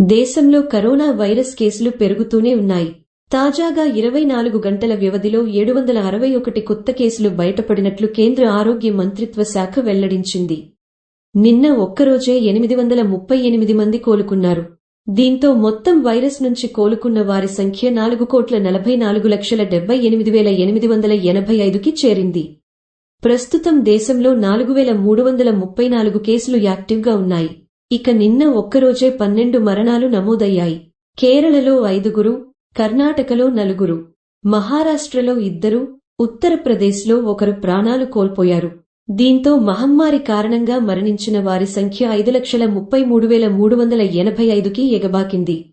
దేశంలో corona virus కేసులు పెరుగుతూనే ఉన్నాయి. తాజాగా ఇరవై నాలుగు గంటల వ్యవధిలో ఏడు వందల అరవై ఒకటి కొత్త కేసులు బయటపడినట్లు కేంద్ర ఆరోగ్య మంత్రిత్వ శాఖ వెల్లడించింది. నిన్న ఒక్కరోజే ఎనిమిది వందల ముప్పై ఎనిమిది మంది కోలుకున్నారు. దీంతో మొత్తం వైరస్ నుంచి కోలుకున్న వారి సంఖ్య నాలుగు కోట్ల నలభై నాలుగు లక్షల డెబ్బై ఎనిమిది వేల ఎనిమిది వందల ఎనభై ఐదుకి చేరింది. ప్రస్తుతం దేశంలో నాలుగు వేల మూడు వందల ముప్పై నాలుగు కేసులు యాక్టివ్గా ఉన్నాయి. ఇక నిన్న ఒక్కరోజే పన్నెండు మరణాలు నమోదయ్యాయి. కేరళలో ఐదుగురు కర్ణాటకలో నలుగురు మహారాష్ట్రలో ఇద్దరు ఉత్తరప్రదేశ్లో ఒకరు ప్రాణాలు కోల్పోయారు. దీంతో మహమ్మారి కారణంగా మరణించిన వారి సంఖ్య ఐదు లక్షల ముప్పై మూడు వేల మూడు వందల ఎనభై ఐదుకి ఎగబాకింది.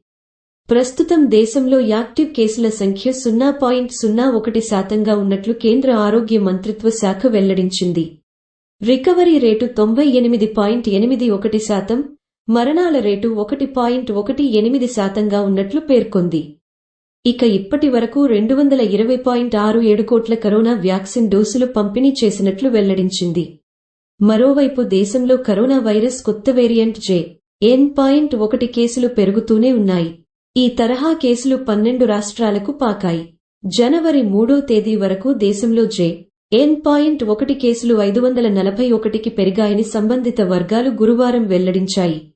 ప్రస్తుతం దేశంలో యాక్టివ్ కేసుల సంఖ్య సున్నా పాయింట్ సున్నా ఒకటి శాతంగా ఉన్నట్లు కేంద్ర ఆరోగ్య మంత్రిత్వ శాఖ వెల్లడించింది. రికవరీ రేటు తొంభై ఎనిమిది పాయింట్ ఎనిమిది ఒకటి శాతం మరణాల రేటు ఒకటి పాయింట్ ఒకటి ఎనిమిది శాతంగా ఉన్నట్లు పేర్కొంది. ఇక ఇప్పటి వరకు రెండు వందల ఇరవై పాయింట్ ఆరు ఏడు కోట్ల కరోనా వ్యాక్సిన్ డోసులు పంపిణీ చేసినట్లు వెల్లడించింది. మరోవైపు దేశంలో కరోనా వైరస్ కొత్త వేరియంట్ జే ఎన్ పాయింట్ ఒకటి కేసులు పెరుగుతూనే ఉన్నాయి. ఈ తరహా కేసులు పన్నెండు రాష్ట్రాలకు పాకాయి. జనవరి మూడో తేదీ వరకు దేశంలో జే ఎన్ పాయింట్ ఒకటి కేసులు ఐదు వందల నలభై ఒకటికి పెరిగాయని సంబంధిత వర్గాలు గురువారం వెల్లడించాయి.